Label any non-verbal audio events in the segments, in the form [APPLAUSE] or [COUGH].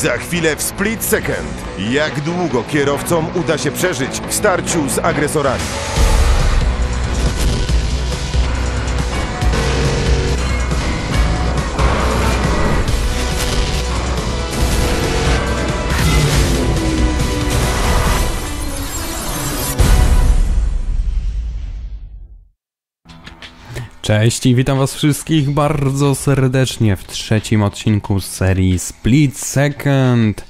Za chwilę w split second. Jak długo kierowcom uda się przeżyć w starciu z agresorami? Cześć i witam was wszystkich bardzo serdecznie w trzecim odcinku serii Split Second.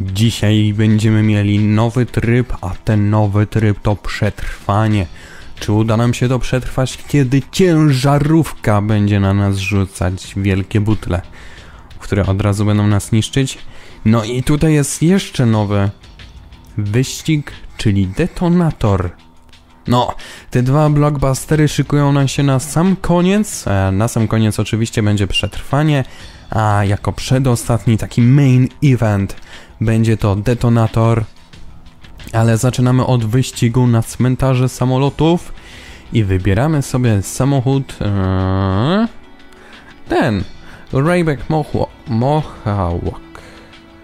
Dzisiaj będziemy mieli nowy tryb, a ten nowy tryb to przetrwanie. Czy uda nam się to przetrwać, kiedy ciężarówka będzie na nas rzucać wielkie butle, które od razu będą nas niszczyć? No i tutaj jest jeszcze nowy wyścig, czyli detonator. No, te dwa blockbustery szykują nam się na sam koniec. E, Na sam koniec oczywiście będzie przetrwanie, a jako przedostatni taki main event będzie to detonator. Ale zaczynamy od wyścigu na cmentarze samolotów i wybieramy sobie samochód. e, ten. Rayback Mohawk.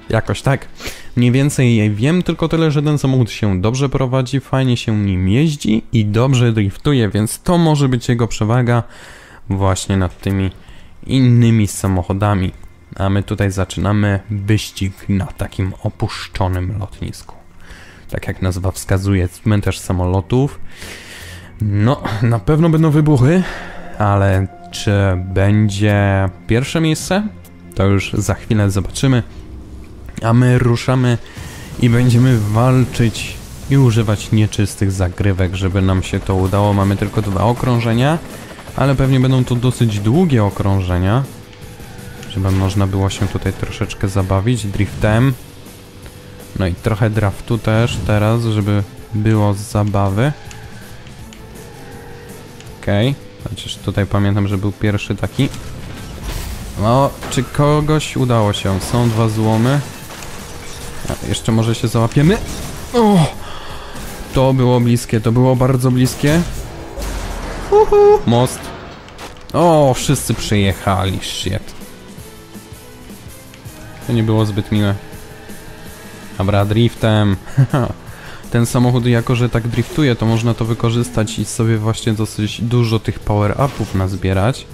Jakoś tak. Mniej więcej wiem tylko tyle, że ten samochód się dobrze prowadzi, fajnie się nim jeździ i dobrze driftuje, więc to może być jego przewaga właśnie nad tymi innymi samochodami. A my tutaj zaczynamy wyścig na takim opuszczonym lotnisku. Tak jak nazwa wskazuje, cmentarz samolotów. No, na pewno będą wybuchy, ale czy będzie pierwsze miejsce? To już za chwilę zobaczymy. A my ruszamy i będziemy walczyć i używać nieczystych zagrywek, żeby nam się to udało. Mamy tylko dwa okrążenia, ale pewnie będą to dosyć długie okrążenia, żeby można było się tutaj troszeczkę zabawić driftem. No i trochę draftu też teraz, żeby było z zabawy. Okej, okay. chociaż tutaj pamiętam, że był pierwszy taki. No, czy kogoś udało się? Są dwa złomy. Jeszcze może się załapiemy. O! To było bliskie, to było bardzo bliskie. Uhu. Most. O, wszyscy przyjechali, shit. To nie było zbyt miłe. Dobra, driftem. [LAUGHS] Ten samochód, jako że tak driftuje, to można to wykorzystać i sobie właśnie dosyć dużo tych power-upów nazbierać.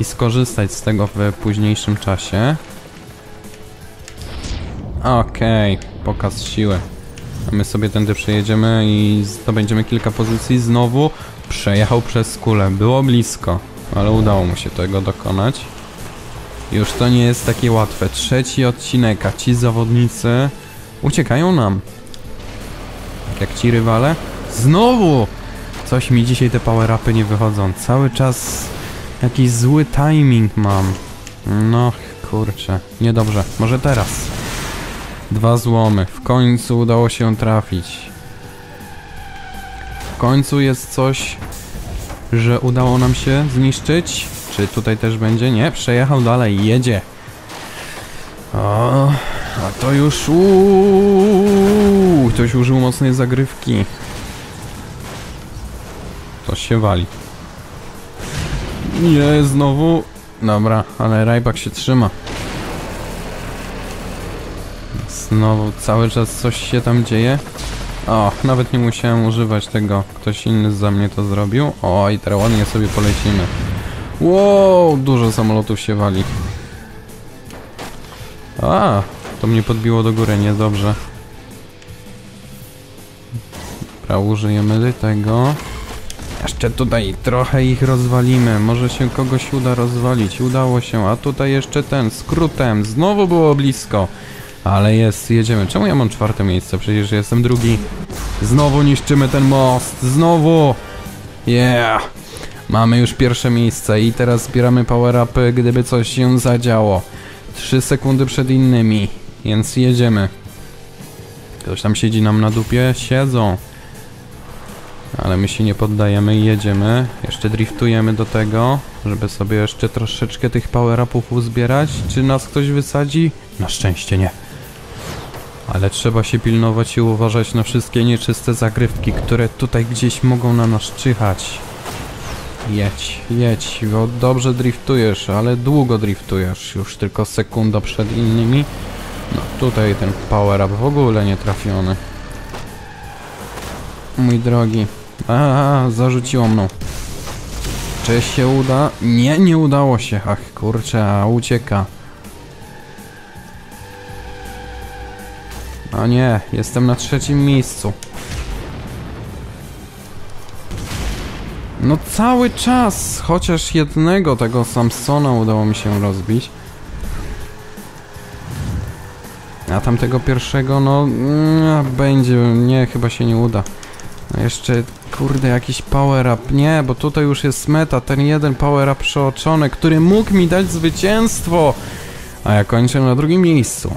I skorzystać z tego w późniejszym czasie. Okej, okay, pokaz siły. My sobie tędy przejedziemy i zdobędziemy kilka pozycji. Znowu przejechał przez kulę. Było blisko, ale udało mu się tego dokonać. Już to nie jest takie łatwe. Trzeci odcinek, a ci zawodnicy uciekają nam. Tak jak ci rywale. Znowu! Coś mi dzisiaj te power-upy nie wychodzą. Cały czas jakiś zły timing mam. No kurczę, niedobrze. Może teraz. Dwa złomy. W końcu udało się trafić. W końcu jest coś, że udało nam się zniszczyć. Czy tutaj też będzie? Nie, przejechał dalej, jedzie. O, a to już... Uuu, ktoś użył mocnej zagrywki. To się wali. Nie, znowu... Dobra, ale Rajbak się trzyma. Znowu cały czas coś się tam dzieje. O, nawet nie musiałem używać tego. Ktoś inny za mnie to zrobił. O, i teraz ładnie sobie polecimy. Wow, dużo samolotów się wali. A, to mnie podbiło do góry, niedobrze. Dobra, użyjemy tego. Jeszcze tutaj trochę ich rozwalimy. Może się kogoś uda rozwalić. Udało się, a tutaj jeszcze ten, skrótem. Znowu było blisko. Ale jest, jedziemy. Czemu ja mam czwarte miejsce? Przecież jestem drugi. Znowu niszczymy ten most. Znowu. Yeah. Mamy już pierwsze miejsce i teraz zbieramy power-upy, gdyby coś się zadziało. 3 sekundy przed innymi, więc jedziemy. Ktoś tam siedzi nam na dupie? Siedzą. Ale my się nie poddajemy i jedziemy. Jeszcze driftujemy do tego, żeby sobie jeszcze troszeczkę tych power-upów uzbierać. Czy nas ktoś wysadzi? Na szczęście nie. Ale trzeba się pilnować i uważać na wszystkie nieczyste zagrywki, które tutaj gdzieś mogą na nas czyhać. Jedź, jedź, bo dobrze driftujesz, ale długo driftujesz, już tylko sekunda przed innymi. No tutaj ten power up w ogóle nie trafiony. Mój drogi. A, zarzuciło mną. Czy się uda? Nie, nie udało się. Ach, kurczę, a ucieka. A nie, jestem na trzecim miejscu. No cały czas, chociaż jednego tego Samsona udało mi się rozbić. A tamtego pierwszego, no, mm, będzie, nie, chyba się nie uda. No jeszcze, kurde, jakiś power up, nie, bo tutaj już jest meta, ten jeden power up przeoczony, który mógł mi dać zwycięstwo. A ja kończę na drugim miejscu.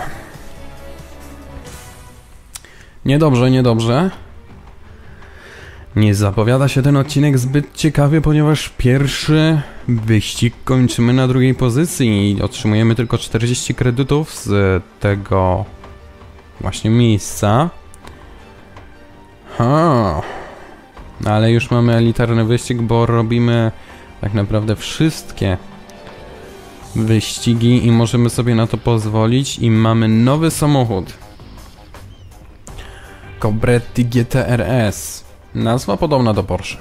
Niedobrze, niedobrze. Nie zapowiada się ten odcinek zbyt ciekawie, ponieważ pierwszy wyścig kończymy na drugiej pozycji i otrzymujemy tylko 40 kredytów z tego właśnie miejsca. Ha. Ale już mamy elitarny wyścig, bo robimy tak naprawdę wszystkie wyścigi i możemy sobie na to pozwolić i mamy nowy samochód. Cobretti GTRS. Nazwa podobna do Porsche.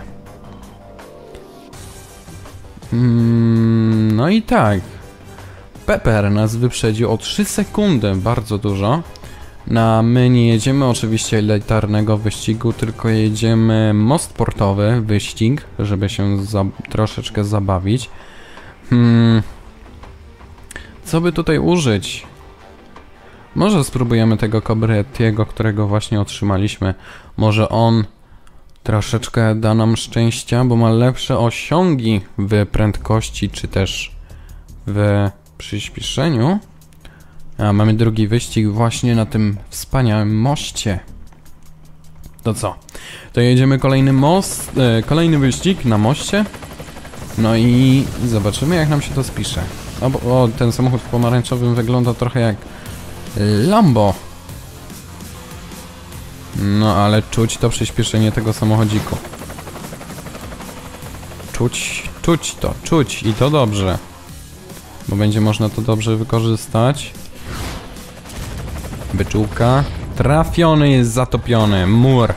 Mm, no i tak. Pepper nas wyprzedził o 3 sekundy, bardzo dużo. Na my nie jedziemy oczywiście elitarnego wyścigu, tylko jedziemy most portowy wyścig, żeby się za troszeczkę zabawić. Hmm. Co by tutaj użyć? Może spróbujemy tego Cobrettiego, którego właśnie otrzymaliśmy. Może on troszeczkę da nam szczęścia, bo ma lepsze osiągi w prędkości, czy też w przyspieszeniu. A mamy drugi wyścig właśnie na tym wspaniałym moście. To co? To jedziemy kolejny most, e, kolejny wyścig na moście. No i zobaczymy jak nam się to spisze. O, bo- o ten samochód w pomarańczowym wygląda trochę jak Lambo. No ale czuć to przyspieszenie tego samochodziku. Czuć, czuć to, czuć i to dobrze. Bo będzie można to dobrze wykorzystać. Byczółka. Trafiony jest zatopiony. Mur.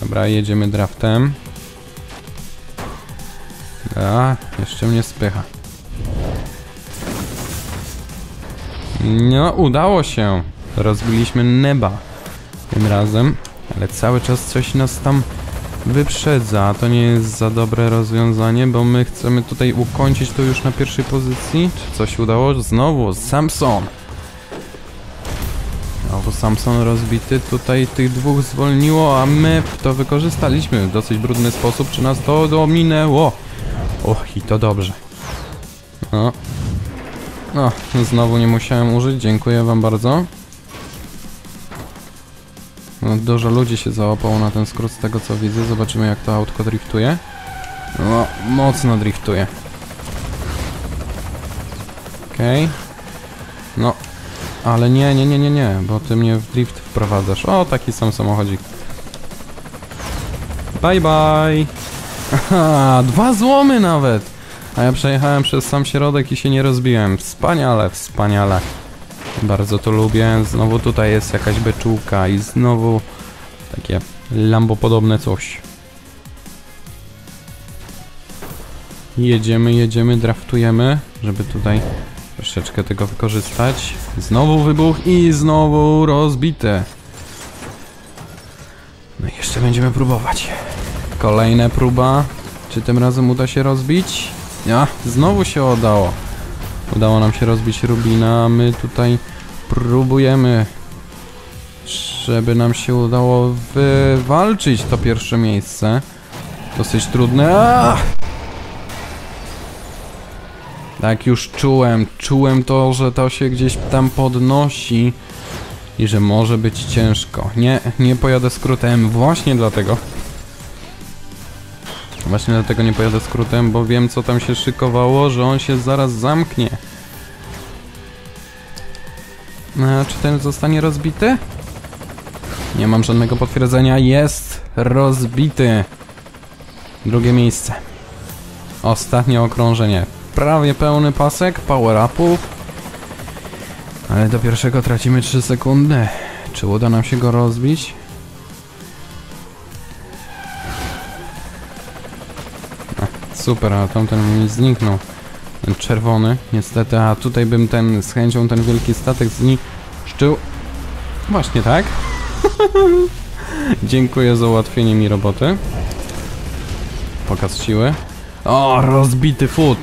Dobra, jedziemy draftem. A, jeszcze mnie spycha. No, udało się. Rozbiliśmy neba tym razem, ale cały czas coś nas tam wyprzedza. To nie jest za dobre rozwiązanie, bo my chcemy tutaj ukończyć to już na pierwszej pozycji. Czy coś udało? Znowu Samson. Znowu Samson rozbity. Tutaj tych dwóch zwolniło, a my to wykorzystaliśmy w dosyć brudny sposób. Czy nas to dominęło? Och, i to dobrze. No, no, znowu nie musiałem użyć, dziękuję wam bardzo. No, dużo ludzi się załapało na ten skrót z tego co widzę, zobaczymy jak to autko driftuje. No, mocno driftuje. Okej. No, ale nie, nie, nie, nie, nie, bo ty mnie w drift wprowadzasz. O, taki sam samochodzik. Bye bye! [LAUGHS] Aha, dwa złomy nawet! A ja przejechałem przez sam środek i się nie rozbiłem. Wspaniale, wspaniale. Bardzo to lubię. Znowu tutaj jest jakaś beczułka i znowu takie Lambo podobne coś. Jedziemy, jedziemy, draftujemy, żeby tutaj troszeczkę tego wykorzystać. Znowu wybuch i znowu rozbite. No i jeszcze będziemy próbować. Kolejna próba. Czy tym razem uda się rozbić? Ja, znowu się udało. Udało nam się rozbić Rubina, my tutaj próbujemy, żeby nam się udało wywalczyć to pierwsze miejsce. Dosyć trudne. Aaa! Tak już czułem, czułem to, że to się gdzieś tam podnosi i że może być ciężko. Nie, nie pojadę skrótem właśnie dlatego. Właśnie dlatego nie pojadę skrótem, bo wiem co tam się szykowało, że on się zaraz zamknie. A czy ten zostanie rozbity? Nie mam żadnego potwierdzenia. Jest! rozbity. Drugie miejsce. Ostatnie okrążenie. Prawie pełny pasek power-upów. Ale do pierwszego tracimy 3 sekundy. Czy uda nam się go rozbić? Super, a tamten mi zniknął. Czerwony, niestety, a tutaj bym ten z chęcią ten wielki statek zniszczył. Właśnie tak. [LAUGHS] Dziękuję za ułatwienie mi roboty. Pokaz siły. O, rozbity foot.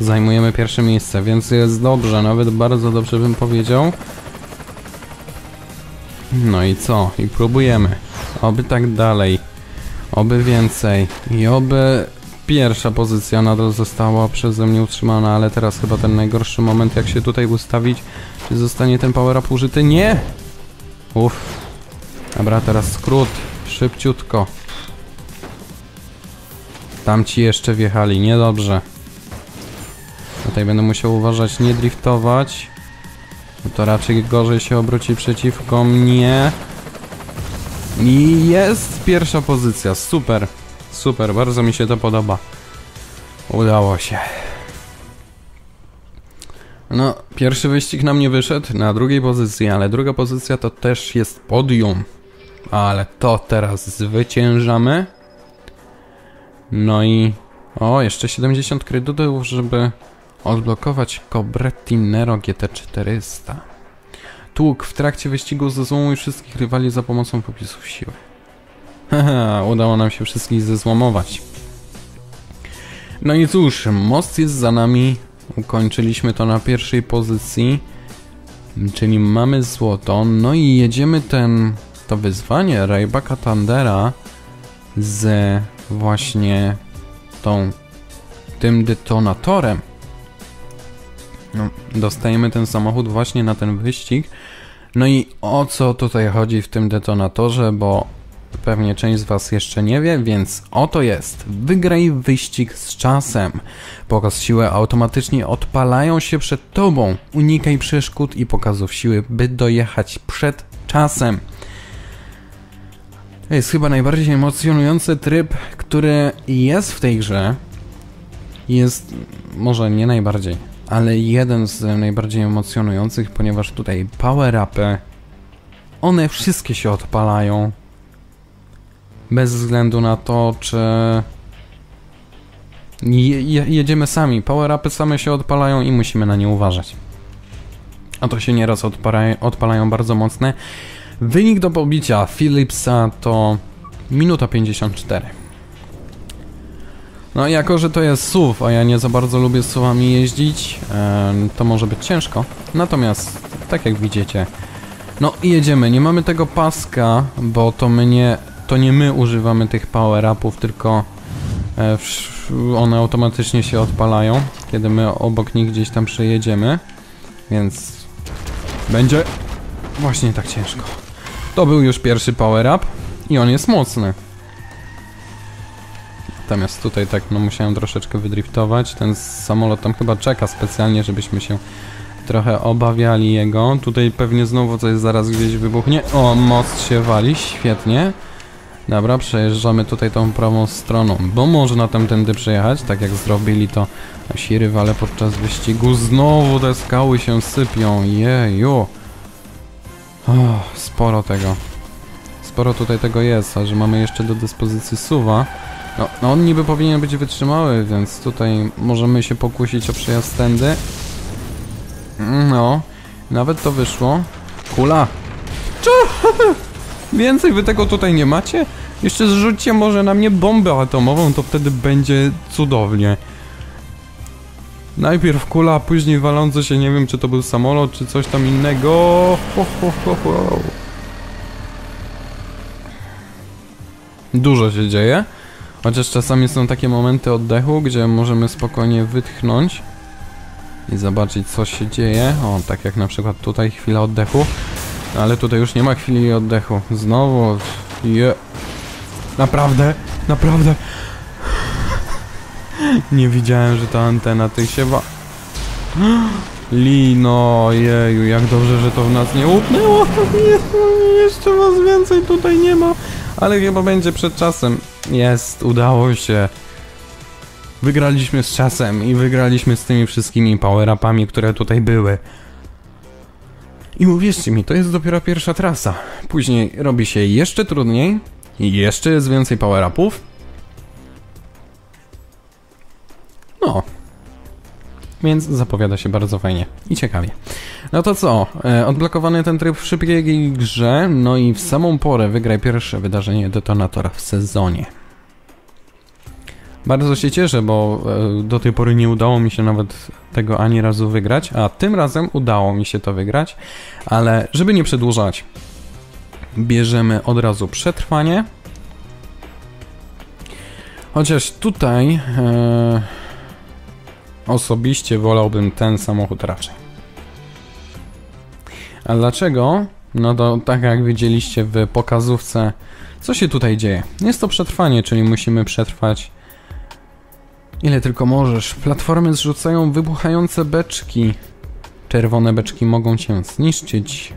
Zajmujemy pierwsze miejsce, więc jest dobrze, nawet bardzo dobrze bym powiedział. No i co? I próbujemy. Oby tak dalej. Oby więcej. I oby pierwsza pozycja nadal została przeze mnie utrzymana, ale teraz chyba ten najgorszy moment, jak się tutaj ustawić. Czy zostanie ten power up użyty? Nie! Uff. Dobra, teraz skrót. Szybciutko. Tamci jeszcze wjechali, niedobrze. Tutaj będę musiał uważać, nie driftować. Bo to raczej gorzej się obróci przeciwko mnie. I jest pierwsza pozycja, super. Super, bardzo mi się to podoba. Udało się. No, pierwszy wyścig nam nie wyszedł na drugiej pozycji, ale druga pozycja to też jest podium. Ale to teraz zwyciężamy. No i... O, jeszcze 70 kredytów, żeby odblokować Cobretti Nero GT400. Tłuk w trakcie wyścigu zezłomuj wszystkich rywali za pomocą popisów siły. Haha, udało nam się wszystkich zezłomować. No i cóż, most jest za nami. Ukończyliśmy to na pierwszej pozycji. Czyli mamy złoto. No i jedziemy ten, to wyzwanie Raybaka Tandera z właśnie tą, tym detonatorem. No, dostajemy ten samochód właśnie na ten wyścig. No i o co tutaj chodzi w tym detonatorze, bo pewnie część z Was jeszcze nie wie, więc oto jest. Wygraj wyścig z czasem. Pokaz siły automatycznie odpalają się przed Tobą. Unikaj przeszkód i pokazów siły, by dojechać przed czasem. To jest chyba najbardziej emocjonujący tryb, który jest w tej grze. Jest może nie najbardziej, ale jeden z najbardziej emocjonujących, ponieważ tutaj power-upy, one wszystkie się odpalają. Bez względu na to, czy je, je, jedziemy sami. Power-upy same się odpalają i musimy na nie uważać. A to się nieraz odpala, odpalają bardzo mocne. Wynik do pobicia Philipsa to minuta 54. No jako, że to jest SUV, a ja nie za bardzo lubię SUVami jeździć, to może być ciężko. Natomiast, tak jak widzicie, no jedziemy. Nie mamy tego paska, bo to my nie, to nie my używamy tych power-upów, tylko e, one automatycznie się odpalają, kiedy my obok nich gdzieś tam przejedziemy. Więc będzie właśnie tak ciężko. To był już pierwszy power-up i on jest mocny. Natomiast tutaj tak, no musiałem troszeczkę wydriftować. Ten samolot tam chyba czeka specjalnie, żebyśmy się trochę obawiali jego. Tutaj pewnie znowu coś zaraz gdzieś wybuchnie. O, most się wali, świetnie. Dobra, przejeżdżamy tutaj tą prawą stroną, bo można tamtędy przejechać, tak jak zrobili to nasi rywale podczas wyścigu. Znowu te skały się sypią, jeju. O, sporo tego. Sporo tutaj tego jest, a że mamy jeszcze do dyspozycji suwa. No, no on niby powinien być wytrzymały, więc tutaj możemy się pokusić o przejazd tędy. No, nawet to wyszło. Kula! Czu! [LAUGHS] Więcej wy tego tutaj nie macie? Jeszcze zrzućcie może na mnie bombę atomową, to wtedy będzie cudownie. Najpierw kula, później walący się, nie wiem czy to był samolot, czy coś tam innego. Ho, ho, ho, ho. Dużo się dzieje. Chociaż czasami są takie momenty oddechu, gdzie możemy spokojnie wytchnąć i zobaczyć co się dzieje. O, tak jak na przykład tutaj chwila oddechu. Ale tutaj już nie ma chwili oddechu. Znowu. Je. Naprawdę? Naprawdę? Nie widziałem, że ta antena tych się wa... Lino, jeju, jak dobrze, że to w nas nie upnęło. [LAUGHS] Jeszcze was więcej tutaj nie ma. ale chyba będzie przed czasem. Jest, udało się. Wygraliśmy z czasem i wygraliśmy z tymi wszystkimi power-upami, które tutaj były. I uwierzcie mi, to jest dopiero pierwsza trasa. Później robi się jeszcze trudniej, jeszcze jest więcej power-upów. No. Więc zapowiada się bardzo fajnie i ciekawie. No to co? E, odblokowany ten tryb w szybkiej grze, no i w samą porę wygraj pierwsze wydarzenie detonatora w sezonie. Bardzo się cieszę, bo e, do tej pory nie udało mi się nawet tego ani razu wygrać, a tym razem udało mi się to wygrać, ale żeby nie przedłużać, bierzemy od razu przetrwanie. Chociaż tutaj e, osobiście wolałbym ten samochód raczej. A dlaczego? No to tak jak widzieliście w pokazówce, co się tutaj dzieje? Jest to przetrwanie, czyli musimy przetrwać ile tylko możesz. Platformy zrzucają wybuchające beczki. Czerwone beczki mogą cię zniszczyć.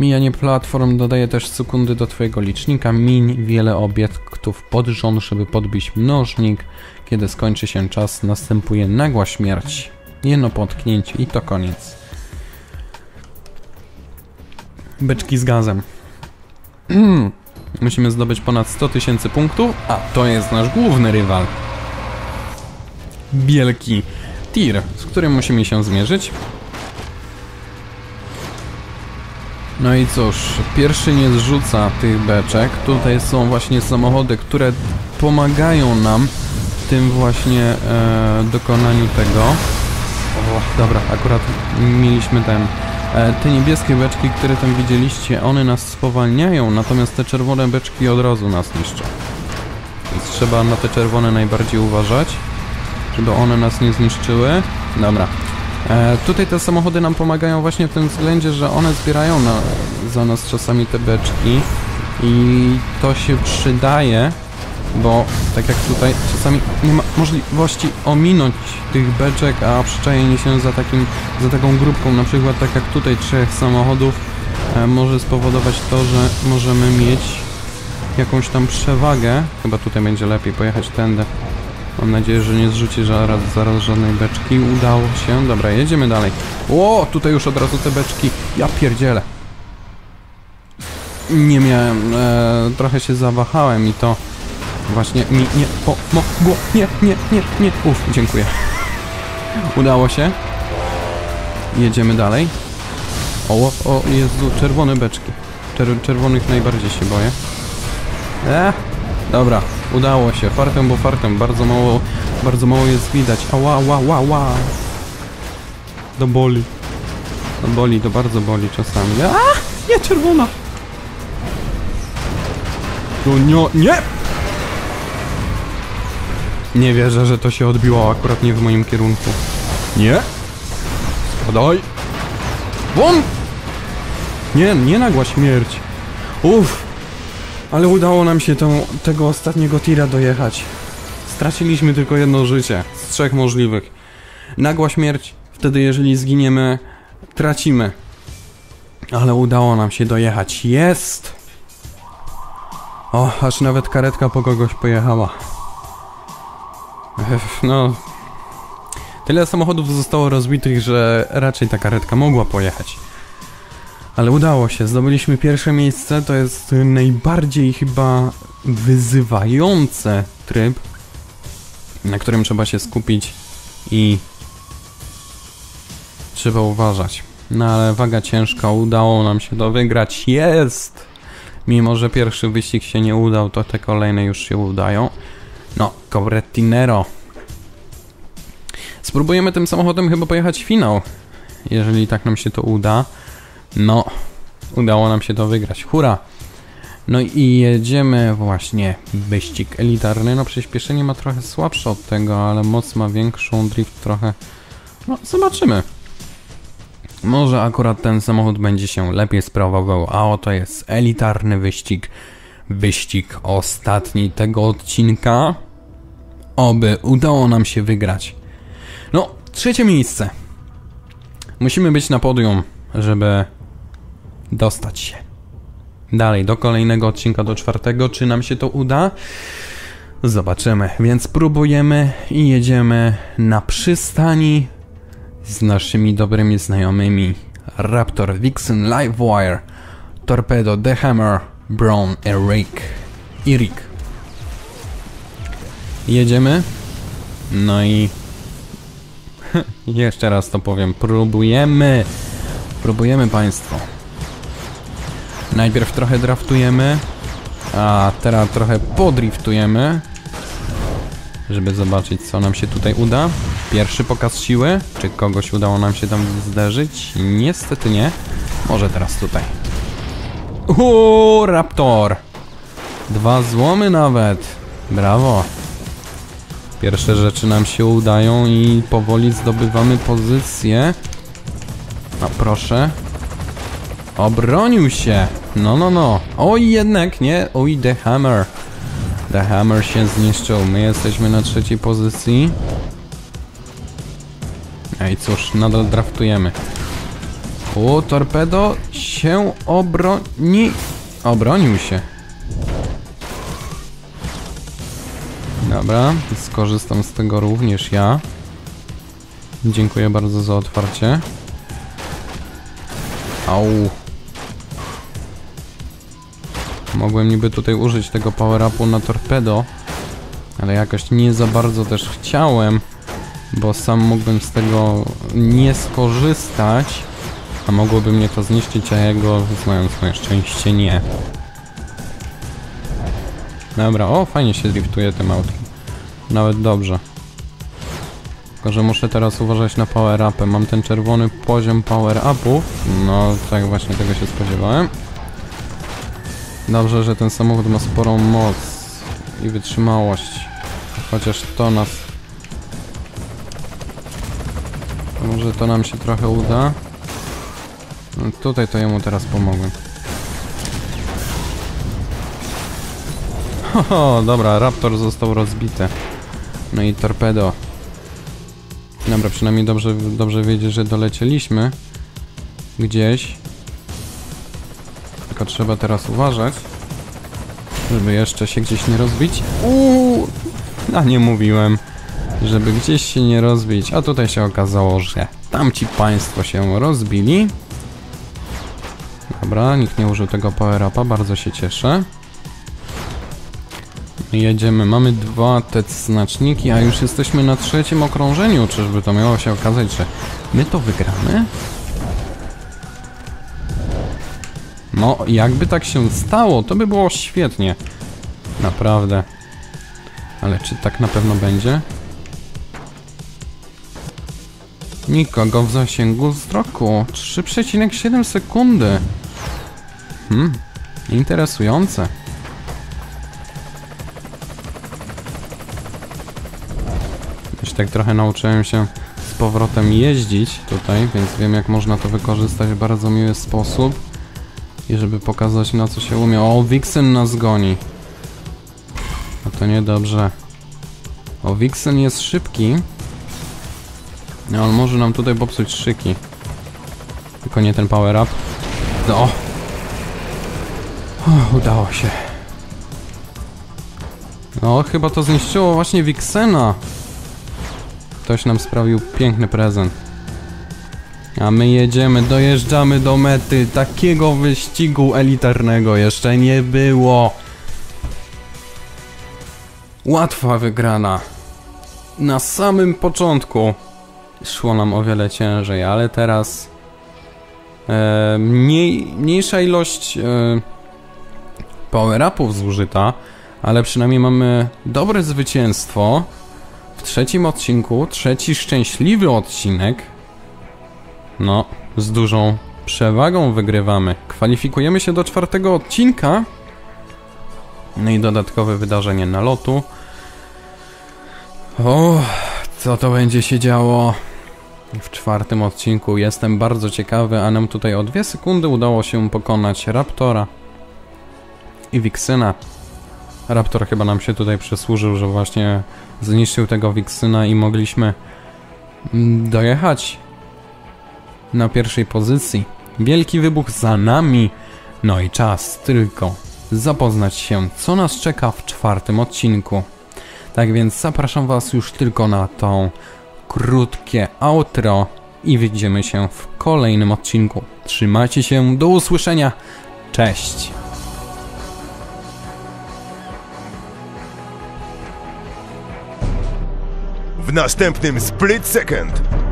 Mijanie platform dodaje też sekundy do twojego licznika. Miń wiele obiektów pod rząd, żeby podbić mnożnik. Kiedy skończy się czas, następuje nagła śmierć. Jedno potknięcie i to koniec. Beczki z gazem. [CLEARS THROAT] Musimy zdobyć ponad 100 tysięcy punktów, a to jest nasz główny rywal. Wielki tir, z którym musimy się zmierzyć. No i cóż, pierwszy nie zrzuca tych beczek. Tutaj są właśnie samochody, które pomagają nam w tym właśnie e, dokonaniu tego. O, dobra, akurat mieliśmy ten. E, te niebieskie beczki, które tam widzieliście, one nas spowalniają, natomiast te czerwone beczki od razu nas niszczą. Więc trzeba na te czerwone najbardziej uważać, żeby one nas nie zniszczyły. Dobra, E, tutaj te samochody nam pomagają właśnie w tym względzie, że one zbierają na, za nas czasami te beczki i to się przydaje, bo tak jak tutaj czasami nie ma możliwości ominąć tych beczek, a przyczajenie się za takim, za taką grupką, na przykład tak jak tutaj trzech samochodów e, może spowodować to, że możemy mieć jakąś tam przewagę. Chyba tutaj będzie lepiej pojechać tędy. Mam nadzieję, że nie zrzuci zaraz, zaraz żadnej beczki. Udało się. Dobra, jedziemy dalej. O, tutaj już od razu te beczki. Ja pierdzielę. Nie miałem, e, trochę się zawahałem i to właśnie mi nie pomogło. Nie, nie, nie, nie. Uf, dziękuję. Udało się. Jedziemy dalej. O, o, Jezu, czerwone beczki. Czer czerwonych najbardziej się boję. Eee, dobra, Udało się, fartem bo fartem, bardzo mało, bardzo mało jest widać. Ała, ła, ła, ła. To boli. To boli, to bardzo boli czasami. A, nie, czerwona. No nie, nie! Nie wierzę, że to się odbiło akurat nie w moim kierunku. Nie! Spadaj! Won! Nie, nie nagła śmierć. Uff! Ale udało nam się tą, tego ostatniego tira dojechać. Straciliśmy tylko jedno życie z trzech możliwych. Nagła śmierć, wtedy jeżeli zginiemy, tracimy. Ale udało nam się dojechać. Jest! O, aż nawet karetka po kogoś pojechała. Ech, no... Tyle samochodów zostało rozbitych, że raczej ta karetka mogła pojechać. Ale udało się, zdobyliśmy pierwsze miejsce, to jest najbardziej chyba wyzywające tryb, na którym trzeba się skupić i trzeba uważać. No ale waga ciężka, udało nam się to wygrać, jest! Mimo, że pierwszy wyścig się nie udał, to te kolejne już się udają. No, Cobrettinero. Spróbujemy tym samochodem chyba pojechać finał, jeżeli tak nam się to uda. No, udało nam się to wygrać. Hura! No i jedziemy właśnie wyścig elitarny. No przyspieszenie ma trochę słabsze od tego, ale moc ma większą, drift trochę... No, zobaczymy. Może akurat ten samochód będzie się lepiej sprawował, a oto jest elitarny wyścig. Wyścig ostatni tego odcinka. Oby udało nam się wygrać. No, trzecie miejsce. Musimy być na podium, żeby dostać się dalej do kolejnego odcinka, do czwartego. Czy nam się to uda? Zobaczymy. Więc próbujemy i jedziemy na przystani z naszymi dobrymi znajomymi. Raptor, Vixen, Livewire, Torpedo, The Hammer, Brown, Eric. I Rick. Jedziemy. No i [LAUGHS] jeszcze raz to powiem. Próbujemy. Próbujemy Państwo. Najpierw trochę draftujemy, a teraz trochę podriftujemy, żeby zobaczyć co nam się tutaj uda. Pierwszy pokaz siły, czy kogoś udało nam się tam zderzyć? Niestety nie. Może teraz tutaj. Uuu, Raptor! Dwa złomy nawet. Brawo. Pierwsze rzeczy nam się udają i powoli zdobywamy pozycję. A proszę. Obronił się. No, no, no. Oj, jednak nie. Oj, The Hammer. The Hammer się zniszczył. My jesteśmy na trzeciej pozycji. Ej, cóż, nadal draftujemy. O, torpedo się obroni... Obronił się. Dobra, skorzystam z tego również ja. Dziękuję bardzo za otwarcie. Au. Mogłem niby tutaj użyć tego power-upu na torpedo, ale jakoś nie za bardzo też chciałem, bo sam mógłbym z tego nie skorzystać, a mogłoby mnie to zniszczyć, a jego, znając moje szczęście, nie. Dobra, o fajnie się driftuje tym autkiem. Nawet dobrze. Tylko, że muszę teraz uważać na power upy. Mam ten czerwony poziom power upów. No, tak właśnie tego się spodziewałem. Dobrze, że ten samochód ma sporą moc i wytrzymałość. Chociaż to nas... Może to nam się trochę uda. No, tutaj to jemu teraz pomogłem. Ho, dobra, Raptor został rozbity. No i torpedo. Dobra, przynajmniej dobrze, dobrze wiedzieć, że dolecieliśmy. Gdzieś. Tylko trzeba teraz uważać, żeby jeszcze się gdzieś nie rozbić. Uuu, a nie mówiłem, żeby gdzieś się nie rozbić. A tutaj się okazało, że tamci państwo się rozbili. Dobra, nikt nie użył tego power-upa, bardzo się cieszę. Jedziemy, mamy dwa te znaczniki, a już jesteśmy na trzecim okrążeniu. Czyżby to miało się okazać, że my to wygramy? No, jakby tak się stało, to by było świetnie. Naprawdę. Ale czy tak na pewno będzie? Nikogo w zasięgu wzroku. 3,7 sekundy. Hmm, interesujące. Już tak trochę nauczyłem się z powrotem jeździć tutaj, więc wiem jak można to wykorzystać w bardzo miły sposób. I żeby pokazać na co się umie. O, Vixen nas goni. A to niedobrze. O, Vixen jest szybki. No, on może nam tutaj popsuć szyki. Tylko nie ten power up. No. Udało się. No, chyba to zniszczyło właśnie Vixena. Ktoś nam sprawił piękny prezent. A my jedziemy, dojeżdżamy do mety. Takiego wyścigu elitarnego jeszcze nie było. Łatwa wygrana. Na samym początku szło nam o wiele ciężej, ale teraz e, mniej, mniejsza ilość e, power-upów zużyta, ale przynajmniej mamy dobre zwycięstwo w trzecim odcinku, trzeci szczęśliwy odcinek. No, z dużą przewagą wygrywamy. Kwalifikujemy się do czwartego odcinka. No i dodatkowe wydarzenie nalotu. O, co to będzie się działo w czwartym odcinku? Jestem bardzo ciekawy, a nam tutaj o dwie sekundy udało się pokonać Raptora i Wixena. Raptor chyba nam się tutaj przysłużył, że właśnie zniszczył tego Wixena i mogliśmy dojechać na pierwszej pozycji. Wielki wybuch za nami. No i czas tylko zapoznać się, co nas czeka w czwartym odcinku. Tak więc zapraszam Was już tylko na to krótkie outro i widzimy się w kolejnym odcinku. Trzymajcie się, do usłyszenia, cześć! W następnym Split Second